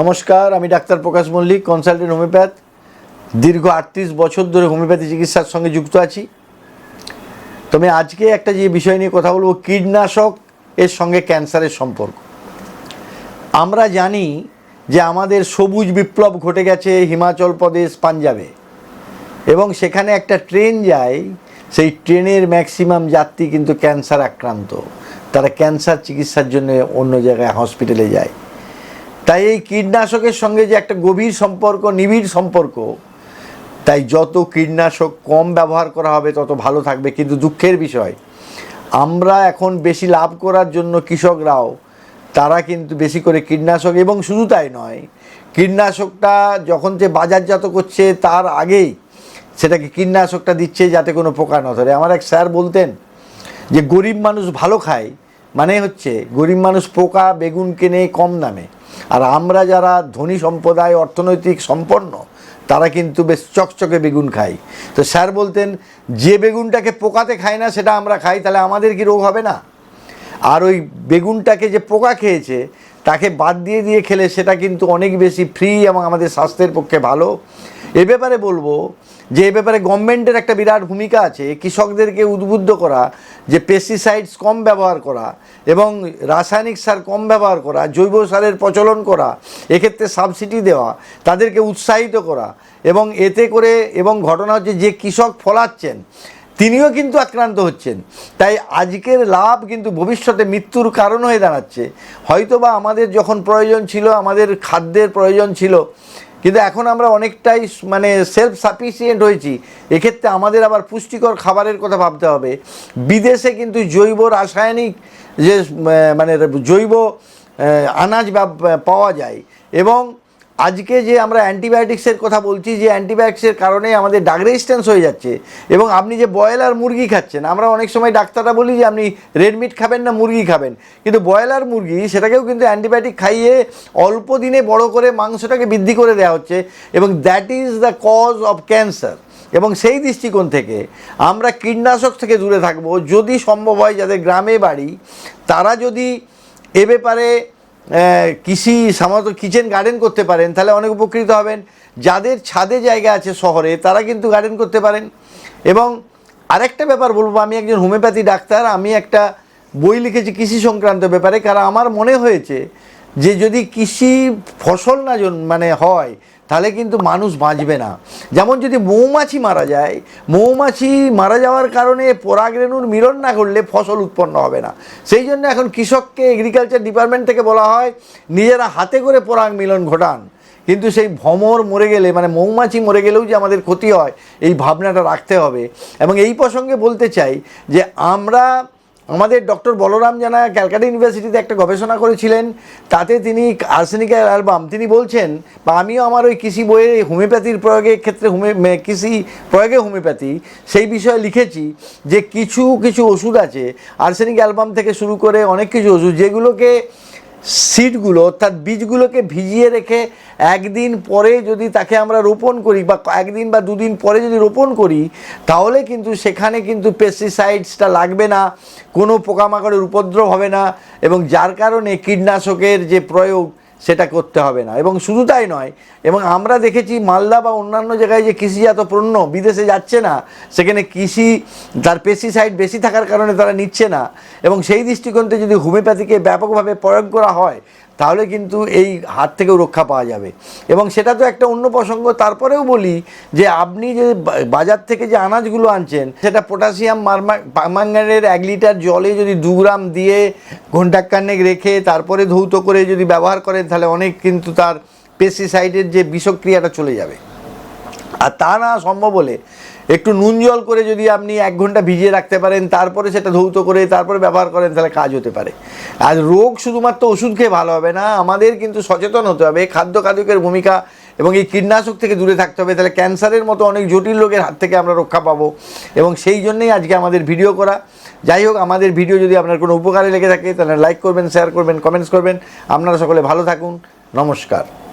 নমস্কার, আমি doctor Prakash Mallick consultant homeopath দীর্ঘ আটত্রিশ বছর ধরে হোমিওপ্যাথি চিকিৎসার সঙ্গে যুক্ত আছি। তবে আজকে একটা যে বিষয় নিয়ে কথা বলব, কীটনাশক এর সঙ্গে ক্যান্সারের সম্পর্ক। আমরা জানি যে আমাদের সবুজ বিপ্লব ঘটে গেছে হিমাচল প্রদেশ, পাঞ্জাবে। এবং সেখানে একটা ট্রেন যায়, সেই ট্রেনের ম্যাক্সিমাম যাত্রী কিন্তু ক্যান্সার আক্রান্ত। তারা ক্যান্সার চিকিৎসার জন্য অন্য জায়গায় হসপিটালে যায়। তাই এই কীটনাশকের সঙ্গে যে একটা গভীর সম্পর্ক, নিবিড় সম্পর্ক, তাই যত কীটনাশক কম ব্যবহার করা হবে, তত ভালো থাকবে। কিন্তু দুঃখের বিষয়, আমরা এখন বেশি লাভ করার জন্য কৃষকরাও, তারা কিন্তু বেশি করে কীটনাশক, এবং শুধু তাই নয়, কীটনাশকটা যখন যে বাজারজাত করছে, তার আগেই সেটাকে কীটনাশকটা দিচ্ছে যাতে কোনো পোকা না ধরে। আমার এক স্যার বলতেন যে, গরিব মানুষ ভালো খায় মানে হচ্ছে গরিব মানুষ পোকা, বেগুন কেনে কম দামে। আর আমরা যারা ধনী সম্প্রদায়, অর্থনৈতিক সম্পন্ন, তারা কিন্তু বেশ চকচকে বেগুন খাই। তো স্যার বলতেন, যে বেগুনটাকে পোকাতে খায় না, সেটা আমরা খাই, তাহলে আমাদের কি রোগ হবে না? আর ওই বেগুনটাকে যে পোকা খেয়েছে, তাকে বাদ দিয়ে দিয়ে খেলে, সেটা কিন্তু অনেক বেশি ফ্রি এবং আমাদের স্বাস্থ্যের পক্ষে ভালো। এ ব্যাপারে বলব যে এ ব্যাপারে গভর্নমেন্টের একটা বিরাট ভূমিকা আছে কৃষকদেরকে উদ্বুদ্ধ করা, যে পেস্টিসাইডস কম ব্যবহার করা এবং রাসায়নিক সার কম ব্যবহার করা, জৈব সারের প্রচলন করা, এক্ষেত্রে সাবসিডি দেওয়া, তাদেরকে উৎসাহিত করা এবং এতে করে এবং ঘটনা হচ্ছে যে কৃষক ফলাচ্ছেন, তিনিও কিন্তু আক্রান্ত হচ্ছেন। তাই আজকের লাভ কিন্তু ভবিষ্যতে মৃত্যুর কারণ হয়ে দাঁড়াচ্ছে। হয়তোবা আমাদের যখন প্রয়োজন ছিল, আমাদের খাদ্যের প্রয়োজন ছিল কিন্তু এখন আমরা অনেকটাই মানে সেলফ সাফিসিয়েন্ট হয়েছি। এক্ষেত্রে আমাদের আবার পুষ্টিকর খাবারের কথা ভাবতে হবে। বিদেশে কিন্তু জৈব রাসায়নিক যে মানে জৈব আনাজ পাওয়া যায় এবং আজকে যে আমরা অ্যান্টিবায়োটিক্সের কথা বলছি, যে অ্যান্টিবায়োটিক্সের কারণে আমাদের ডাক রেজিস্ট্যান্স হয়ে যাচ্ছে এবং আপনি যে ব্রয়লার মুরগি খাচ্ছেন, আমরা অনেক সময় ডাক্তাররা বলি যে আপনি রেড মিট খাবেন না মুরগি খাবেন। কিন্তু ব্রয়লার মুরগি সেটাকেও কিন্তু অ্যান্টিবায়োটিক খাইয়ে অল্প দিনে বড় করে মাংসটাকে বৃদ্ধি করে দেওয়া হচ্ছে এবং that is the cause of cancer এবং সেই দৃষ্টিকোণ থেকে আমরা কীটনাশক থেকে দূরে থাকব। যদি সম্ভব হয় যাদের গ্রামে বাড়ি, তারা যদি এ ব্যাপারে কৃষি সামান্য কিচেন গার্ডেন করতে পারেন, তাহলে অনেক উপকৃত হবেন। যাদের ছাদে জায়গা আছে শহরে, তারা কিন্তু গার্ডেন করতে পারেন। এবং আরেকটা ব্যাপার বলব, আমি একজন হোমিওপ্যাথি ডাক্তার, আমি একটা বই লিখেছি কৃষি সংক্রান্ত ব্যাপারে, কারণ আমার মনে হয়েছে যে যদি কৃষি ফসল না মানে হয়, তাহলে কিন্তু মানুষ বাঁচবে না। যেমন যদি মৌমাছি মারা যায়, মৌমাছি মারা যাওয়ার কারণে পরাগরেণুর মিলন না করলে ফসল উৎপন্ন হবে না। সেই জন্য এখন কৃষককে এগ্রিকালচার ডিপার্টমেন্ট থেকে বলা হয়, নিজেরা হাতে করে পরাগ মিলন ঘটান। কিন্তু সেই ভ্রমর মরে গেলে মানে মৌমাছি মরে গেলেও যে আমাদের ক্ষতি হয়, এই ভাবনাটা রাখতে হবে। এবং এই প্রসঙ্গে বলতে চাই যে আমরা আমাদের ডক্টর বলরাম জানা ক্যালকাটা ইউনিভার্সিটিতে একটা গবেষণা করেছিলেন, তাতে তিনি আর্সেনিকের অ্যালবাম, তিনি বলছেন, বা আমিও আমার ওই কৃষি বইয়ে হোমিওপ্যাথির প্রয়োগের ক্ষেত্রে হোমে কৃষি প্রয়োগে হোমিওপ্যাথি, সেই বিষয়ে লিখেছি যে কিছু কিছু ওষুধ আছে, আর্সেনিক অ্যালবাম থেকে শুরু করে অনেক কিছু ওষুধ, যেগুলোকে সিডগুলো অর্থাৎ বীজগুলোকে ভিজিয়ে রেখে একদিন পরে যদি তাকে আমরা রোপণ করি বা একদিন বা দুদিন পরে যদি রোপণ করি, তাহলে কিন্তু সেখানে কিন্তু পেস্টিসাইডসটা লাগবে না, কোনো পোকামাকড়ের উপদ্রব হবে না এবং যার কারণে কীটনাশকের যে প্রয়োগ সেটা করতে হবে না। এবং শুধু তাই নয়, এবং আমরা দেখেছি মালদা বা অন্যান্য জায়গায় যে কৃষিজাত পণ্য বিদেশে যাচ্ছে না, সেখানে কৃষি, তার পেস্টিসাইড বেশি থাকার কারণে তারা নিচ্ছে না। এবং সেই দৃষ্টিকোণতে যদি হোমিওপ্যাথিকে ব্যাপকভাবে প্রয়োগ করা হয় তাহলে কিন্তু এই হাত থেকেও রক্ষা পাওয়া যাবে। এবং সেটা তো একটা অন্য প্রসঙ্গ, তারপরেও বলি যে আপনি যে বাজার থেকে যে আনাজগুলো আনছেন, সেটা পটাশিয়াম পারম্যাঙ্গানের এক লিটার জলে যদি দু গ্রাম দিয়ে ঘণ্টাখানেক রেখে তারপরে ধৌত করে যদি ব্যবহার করেন, তাহলে অনেক কিন্তু তার পেস্টিসাইডের যে বিষক্রিয়াটা চলে যাবে। আর তা না সম্ভব হলে একটু নুন জল করে যদি আপনি এক ঘণ্টা ভিজিয়ে রাখতে পারেন, তারপরে সেটা ধৌত করে তারপরে ব্যবহার করেন, তাহলে কাজ হতে পারে। আর রোগ শুধুমাত্র ওষুধ খেয়ে ভালো হবে না, আমাদের কিন্তু সচেতন হতে হবে। খাদ্য খাদকের ভূমিকা এবং এই কীটনাশক থেকে দূরে থাকতে হবে, তাহলে ক্যান্সারের মতো অনেক জটিল রোগের হাত থেকে আমরা রক্ষা পাবো। এবং সেই জন্যেই আজকে আমাদের ভিডিও করা। যাই হোক, আমাদের ভিডিও যদি আপনার কোনো উপকারে লেগে থাকে, তাহলে লাইক করবেন, শেয়ার করবেন, কমেন্টস করবেন। আপনারা সকলে ভালো থাকুন। নমস্কার।